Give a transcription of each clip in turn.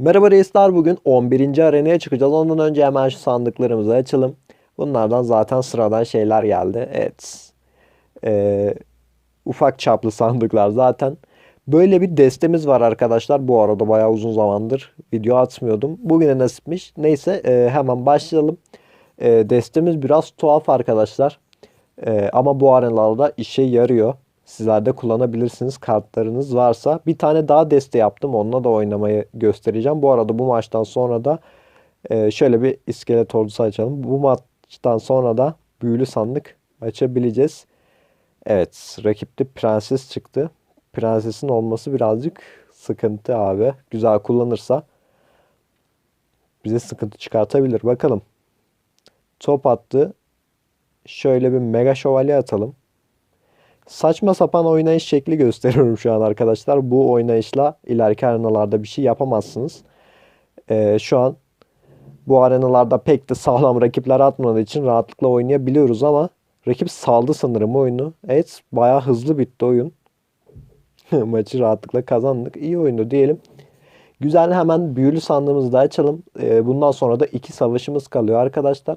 Merhaba reisler bugün 11. arenaya çıkacağız. Ondan önce hemen şu sandıklarımızı açalım. Bunlardan zaten sıradan şeyler geldi. Evet. Ee, ufak çaplı sandıklar zaten. Böyle bir destemiz var arkadaşlar. Bu arada bayağı uzun zamandır video atmıyordum. Bugüne nasipmiş. Neyse e, hemen başlayalım. E, destemiz biraz tuhaf arkadaşlar. E, ama bu arenalarda işe yarıyor. Sizler de kullanabilirsiniz kartlarınız varsa. Bir tane daha deste yaptım. Onunla da oynamayı göstereceğim. Bu arada bu maçtan sonra da e, şöyle bir iskelet ordusu açalım. Bu maçtan sonra da büyülü sandık açabileceğiz. Evet, rakipte prenses çıktı. Prensesin olması birazcık sıkıntı abi. Güzel kullanırsa bize sıkıntı çıkartabilir. Bakalım. Top attı. Şöyle bir mega şövalye atalım. Saçma sapan oynayış şekli gösteriyorum şu an arkadaşlar. Bu oynayışla ileriki arenalarda bir şey yapamazsınız. Ee, şu an bu arenalarda pek de sağlam rakipler atmadığı için rahatlıkla oynayabiliyoruz ama rakip saldı sanırım oyunu. Evet bayağı hızlı bitti oyun. Maçı rahatlıkla kazandık. İyi oyundu diyelim. Güzel hemen büyülü sandığımızı da açalım. Ee, bundan sonra da iki savaşımız kalıyor arkadaşlar.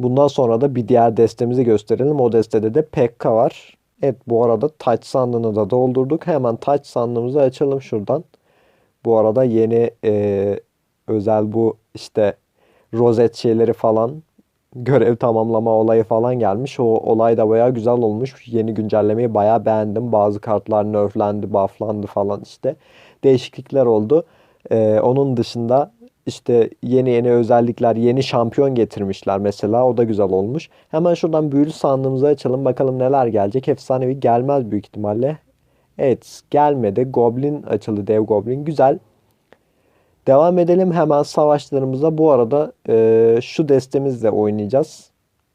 Bundan sonra da bir diğer destemizi gösterelim. O destede de Pekka var. Evet bu arada taç sandığını da doldurduk. Hemen taç sandığımızı açalım şuradan. Bu arada yeni e, özel bu işte rozet şeyleri falan görev tamamlama olayı falan gelmiş. O olay da bayağı güzel olmuş. Yeni güncellemeyi bayağı beğendim. Bazı kartlar nerflendi, bufflandı falan işte. Değişiklikler oldu. E, onun dışında işte yeni yeni özellikler, yeni şampiyon getirmişler mesela. O da güzel olmuş. Hemen şuradan büyülü sandığımızı açalım. Bakalım neler gelecek. Efsanevi gelmez büyük ihtimalle. Evet gelmedi. Goblin açıldı. Dev Goblin. Güzel. Devam edelim hemen savaşlarımıza. Bu arada e, şu destemizle oynayacağız.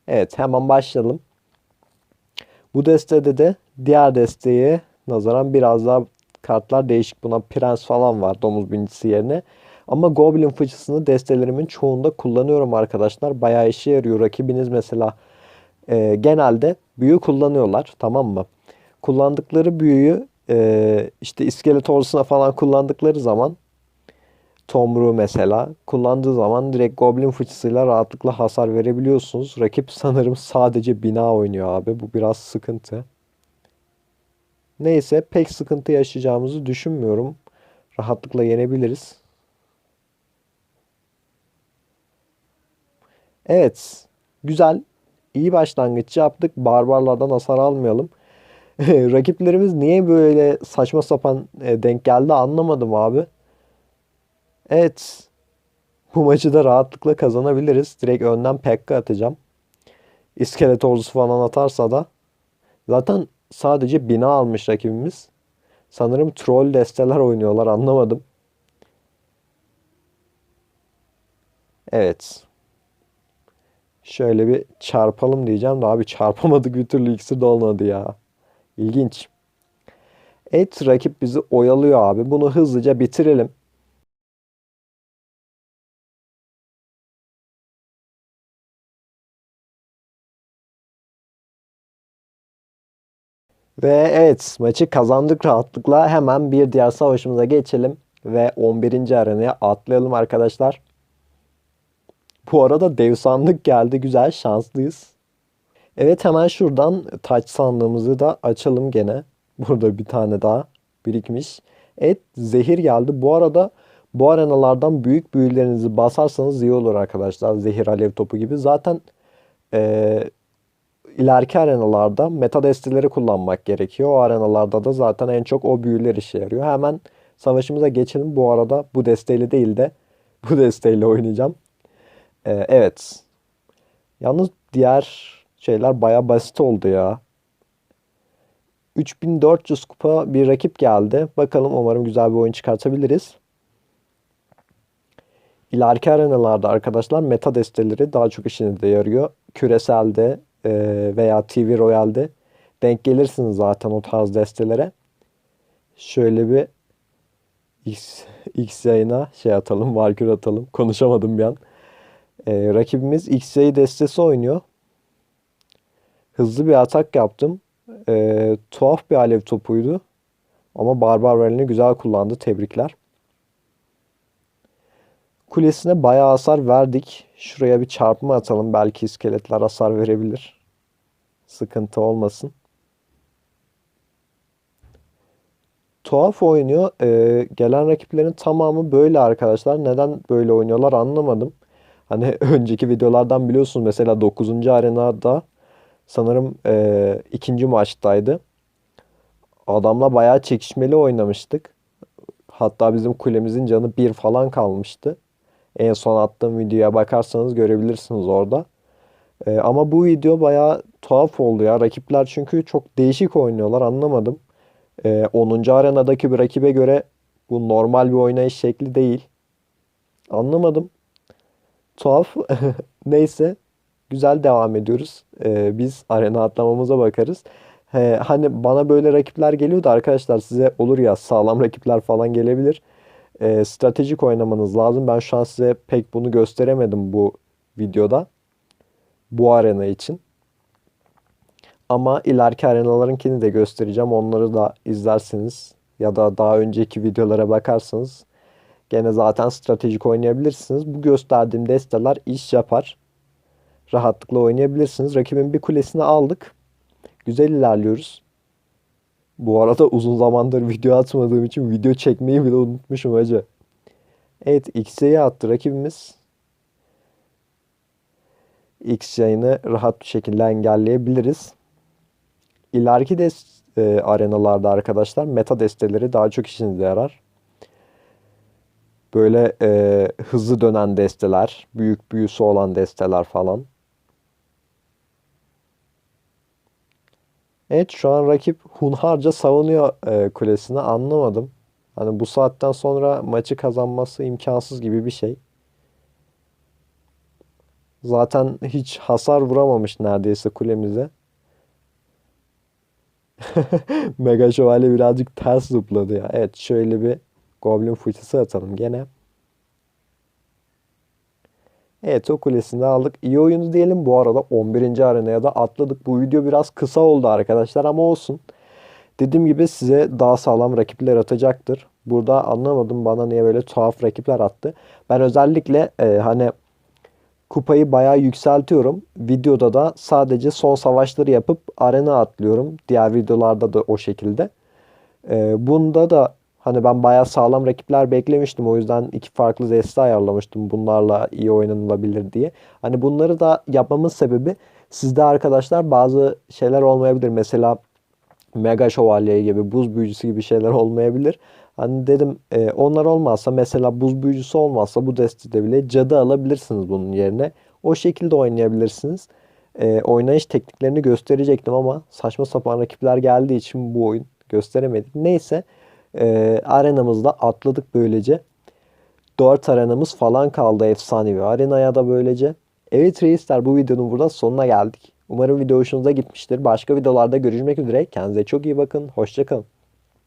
Evet hemen başlayalım. Bu destede de diğer desteğe nazaran biraz daha kartlar değişik. Buna prens falan var domuz binicisi yerine. Ama Goblin fıçısını destelerimin çoğunda kullanıyorum arkadaşlar. Bayağı işe yarıyor. Rakibiniz mesela e, genelde büyü kullanıyorlar. Tamam mı? Kullandıkları büyüyü e, işte iskelet ordusuna falan kullandıkları zaman Tomru mesela kullandığı zaman direkt Goblin fıçısıyla rahatlıkla hasar verebiliyorsunuz. Rakip sanırım sadece bina oynuyor abi. Bu biraz sıkıntı. Neyse pek sıkıntı yaşayacağımızı düşünmüyorum. Rahatlıkla yenebiliriz. Evet. Güzel. İyi başlangıç yaptık. Barbarlardan hasar almayalım. Rakiplerimiz niye böyle saçma sapan e, denk geldi anlamadım abi. Evet. Bu maçı da rahatlıkla kazanabiliriz. Direkt önden Pekka atacağım. İskelet ordusu falan atarsa da. Zaten sadece bina almış rakibimiz. Sanırım troll desteler oynuyorlar anlamadım. Evet. Şöyle bir çarpalım diyeceğim de abi çarpamadık bir türlü ikisi de olmadı ya. İlginç. Evet rakip bizi oyalıyor abi. Bunu hızlıca bitirelim. Ve evet maçı kazandık rahatlıkla. Hemen bir diğer savaşımıza geçelim. Ve 11. arenaya atlayalım arkadaşlar. Bu arada dev sandık geldi. Güzel şanslıyız. Evet hemen şuradan taç sandığımızı da açalım gene. Burada bir tane daha birikmiş. Evet zehir geldi. Bu arada bu arenalardan büyük büyülerinizi basarsanız iyi olur arkadaşlar. Zehir alev topu gibi. Zaten e, ileriki arenalarda meta desteleri kullanmak gerekiyor. O arenalarda da zaten en çok o büyüler işe yarıyor. Hemen savaşımıza geçelim. Bu arada bu desteğiyle değil de bu desteğiyle oynayacağım. Ee, evet. Yalnız diğer şeyler baya basit oldu ya. 3400 kupa bir rakip geldi. Bakalım umarım güzel bir oyun çıkartabiliriz. İleriki arenalarda arkadaşlar meta desteleri daha çok işinize yarıyor. Küreselde e, veya TV Royale'de denk gelirsiniz zaten o tarz destelere. Şöyle bir X, X yayına şey atalım, Valkür atalım. Konuşamadım bir an. Ee, rakibimiz X-Ray destesi oynuyor. Hızlı bir atak yaptım. Ee, tuhaf bir alev topuydu. Ama Barbar Valen'i güzel kullandı. Tebrikler. Kulesine bayağı hasar verdik. Şuraya bir çarpma atalım. Belki iskeletler hasar verebilir. Sıkıntı olmasın. Tuhaf oynuyor. Ee, gelen rakiplerin tamamı böyle arkadaşlar. Neden böyle oynuyorlar anlamadım. Hani önceki videolardan biliyorsunuz mesela 9. arenada sanırım e, ikinci maçtaydı. Adamla bayağı çekişmeli oynamıştık. Hatta bizim kulemizin canı bir falan kalmıştı. En son attığım videoya bakarsanız görebilirsiniz orada. Ee, ama bu video bayağı tuhaf oldu ya. Rakipler çünkü çok değişik oynuyorlar anlamadım. Ee, 10. arenadaki bir rakibe göre bu normal bir oynayış şekli değil. Anlamadım. Tuhaf. Neyse. Güzel devam ediyoruz. Ee, biz arena atlamamıza bakarız. He, hani bana böyle rakipler geliyordu arkadaşlar size olur ya sağlam rakipler falan gelebilir. Ee, stratejik oynamanız lazım. Ben şu an size pek bunu gösteremedim bu videoda. Bu arena için. Ama ileriki arenalarınkini de göstereceğim. Onları da izlersiniz. Ya da daha önceki videolara bakarsanız gene zaten stratejik oynayabilirsiniz. Bu gösterdiğim desteler iş yapar. Rahatlıkla oynayabilirsiniz. Rakibin bir kulesini aldık. Güzel ilerliyoruz. Bu arada uzun zamandır video atmadığım için video çekmeyi bile unutmuşum hacı. Evet X'ye attı rakibimiz. X yayını rahat bir şekilde engelleyebiliriz. İleriki de e, arenalarda arkadaşlar meta desteleri daha çok işinize yarar. Böyle e, hızlı dönen desteler, büyük büyüsü olan desteler falan. Evet şu an rakip hunharca savunuyor e, kulesini anlamadım. Hani bu saatten sonra maçı kazanması imkansız gibi bir şey. Zaten hiç hasar vuramamış neredeyse kulemize. Mega Şövalye birazcık ters zıpladı ya. Evet şöyle bir Goblin fırçası atalım gene. Evet o kulesini aldık. İyi oyunu diyelim. Bu arada 11. arenaya da atladık. Bu video biraz kısa oldu arkadaşlar ama olsun. Dediğim gibi size daha sağlam rakipler atacaktır. Burada anlamadım bana niye böyle tuhaf rakipler attı. Ben özellikle e, hani kupayı bayağı yükseltiyorum. Videoda da sadece son savaşları yapıp arena atlıyorum. Diğer videolarda da o şekilde. E, bunda da Hani ben bayağı sağlam rakipler beklemiştim. O yüzden iki farklı deste ayarlamıştım. Bunlarla iyi oynanılabilir diye. Hani bunları da yapmamın sebebi sizde arkadaşlar bazı şeyler olmayabilir. Mesela Mega Şövalye gibi, buz büyücüsü gibi şeyler olmayabilir. Hani dedim e, onlar olmazsa mesela buz büyücüsü olmazsa bu destede bile cadı alabilirsiniz bunun yerine. O şekilde oynayabilirsiniz. E, oynayış tekniklerini gösterecektim ama saçma sapan rakipler geldiği için bu oyun gösteremedik. Neyse e, arenamızda atladık böylece. 4 arenamız falan kaldı efsanevi arenaya da böylece. Evet reisler bu videonun burada sonuna geldik. Umarım video hoşunuza gitmiştir. Başka videolarda görüşmek üzere. Kendinize çok iyi bakın. Hoşçakalın.